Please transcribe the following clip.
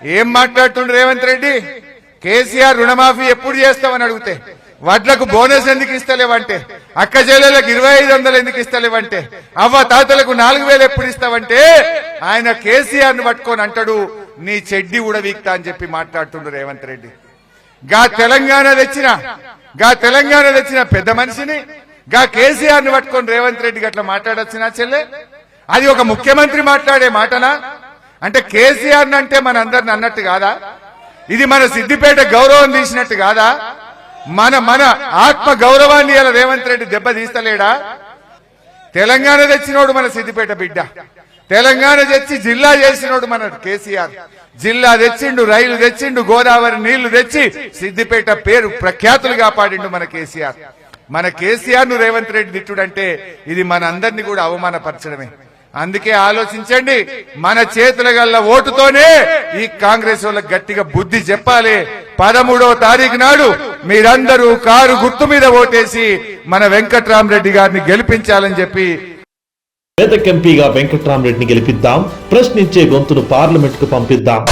ఏం మాట్లాడుతుండ్రు రేవంత్ రెడ్డి? కేసీఆర్ రుణమాఫీ ఎప్పుడు చేస్తామని అడిగితే వడ్లకు బోనస్ ఎందుకు ఇస్తలేవంటే అక్క చెల్లెలకు ఇరవై ఐదు వందలు ఎందుకు ఇస్తలేవంటే అవ్వ తాతలకు నాలుగు వేలు ఎప్పుడు ఇస్తావంటే ఆయన కేసీఆర్ను పట్టుకొని అంటాడు నీ చెడ్డి ఉడవీక్తా అని చెప్పి మాట్లాడుతుండ్రు రేవంత్ రెడ్డి. గా తెలంగాణ తెచ్చిన గా తెలంగాణ తెచ్చిన పెద్ద మనిషిని గా కేసీఆర్ను పట్టుకొని రేవంత్ రెడ్డి అట్లా మాట్లాడొచ్చినా చెల్లె? అది ఒక ముఖ్యమంత్రి మాట్లాడే మాటనా? అంటే కేసీఆర్ అంటే మన అందరిని అన్నట్టు కాదా? ఇది మన సిద్దిపేట గౌరవం తీసినట్టు కాదా? మన మన ఆత్మ గౌరవాన్ని ఇలా రేవంత్ రెడ్డి దెబ్బ తీస్తలేడా? తెలంగాణ తెచ్చినోడు మన సిద్దిపేట బిడ్డ. తెలంగాణ తెచ్చి జిల్లా చేసినోడు మన కేసీఆర్. జిల్లా తెచ్చిండు రైలు తెచ్చిండు గోదావరి నీళ్ళు తెచ్చి సిద్దిపేట పేరు ప్రఖ్యాతులు కాపాడిండు మన కేసీఆర్. మన కేసీఆర్ను రేవంత్ రెడ్డి తిట్టుడంటే ఇది మన అందరినీ కూడా అవమానపరచడమే. అందుకే ఆలోచించండి మన చేతుల గల్ల ఓటుతోనే ఈ కాంగ్రెస్ వాళ్ళకి గట్టిగా బుద్ధి చెప్పాలి. పదమూడవ తారీఖు నాడు మీరందరూ కారు గుర్తు మీద ఓటేసి మన వెంకట్రామరెడ్డి గారిని గెలిపించాలని చెప్పి పేద ఎంపీగా వెంకట్రామరెడ్డిని గెలిపిద్దాం ప్రశ్నించే గొంతును పార్లమెంట్కు పంపిద్దాం.